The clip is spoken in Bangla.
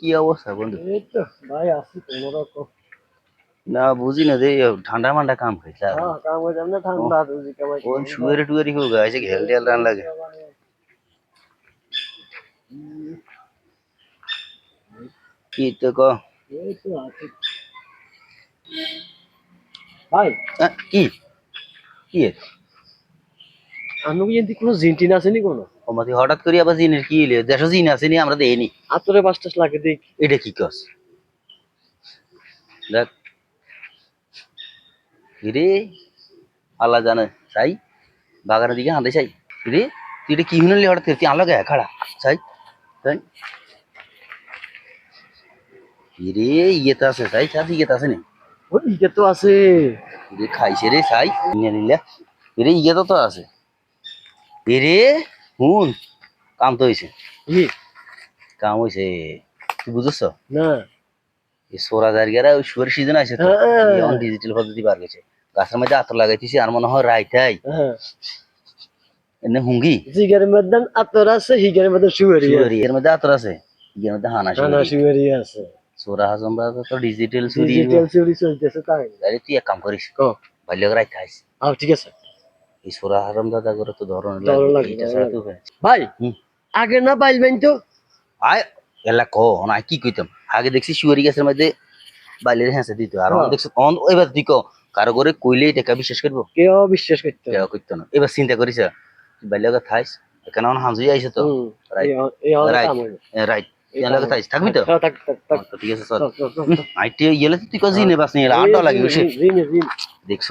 কি অবস্থা বন্ধু এই তো ভাই আসি কোনো রকম না বুঝি না যে ঠান্ডা মান্ডা কাম খাইছে আর। হ্যাঁ কাম করে আমরা ঠান্ডা তুই কামাই কোন শুয়ারে টুয়ারি হোক আছে ঘেল টেল রান লাগে কি তো ক এই তো আছি ভাই আহ, কি কি এ? আমি কিন্তু কোনো জিনটিন আছে নি কোনো? আমাদের হঠাৎ করে আবার জিনের কি হইল? দেশ জিন আসেনি আমরা দেইনি। আতরে পাঁচটা লাগে দেখ। এটা কি কস? দেখ। রে আল্লাহ জানে চাই বাগানের দিকে হাঁটে চাই রে তুই এটা কি শুনলি হঠাৎ করে? তুই আলো গে খাড়া চাই তাই রে ইয়েতে আছে চাই চাষি ইয়েতে আছে নি? ইটা তো আছে। রে খাইছে রে চাই নিয়ে নিলে। রে ইয়েতে তো আছে। এ রে হুন কাম তো হয়েছে কাম হয়েছে তুই বুঝছ? না। এই সোরা জায়গারা ওই শুয়ার সিজন আছে তো হ্যাঁ। ডিজিটাল পদ্ধতি বার গেছে গাছের মধ্যে আতর লাগাইতেছি আর মনে হয় রাইতাই হ্যাঁ। এনে হুঙ্গি? জিগারের মধ্যে আতর আছে হিগারের মধ্যে শুয়ারি এর মধ্যে আতর আছে। এর মধ্যে হানা শুয়ারি। আছে। সোরা হাজম তো ডিজিটাল চুরি ডিজিটাল চুরি চলতেছে তাই। আরে তুই এক কাম করিস। কো? বাল্যক রাইতে আও ঠিক আছে। এই সোরা হারাম দাদা করে তো ধরন লাগে, ছাড়া। ভাই। আগে না তো? আয় এলা কো না কি কইতাম? আগে দেখছি শুয়ারি গাছের মধ্যে বাইলের হ্যাঁ দিত আর হ্যাঁ। দেখছি অন এবার তুই কো কারও করে কইলে টাকা বিশ্বাস করব? কেউ বিশ্বাস করতে কেউ করতো না। এবার চিন্তা করিস থাইস হাঁজুই আইছে তো। রাইট থাকবি তো? হ্যাঁ, ঠিক আছে। আইটি ইয়েলে তুই কাজি বাস আড্ডা লাগে। দেখছ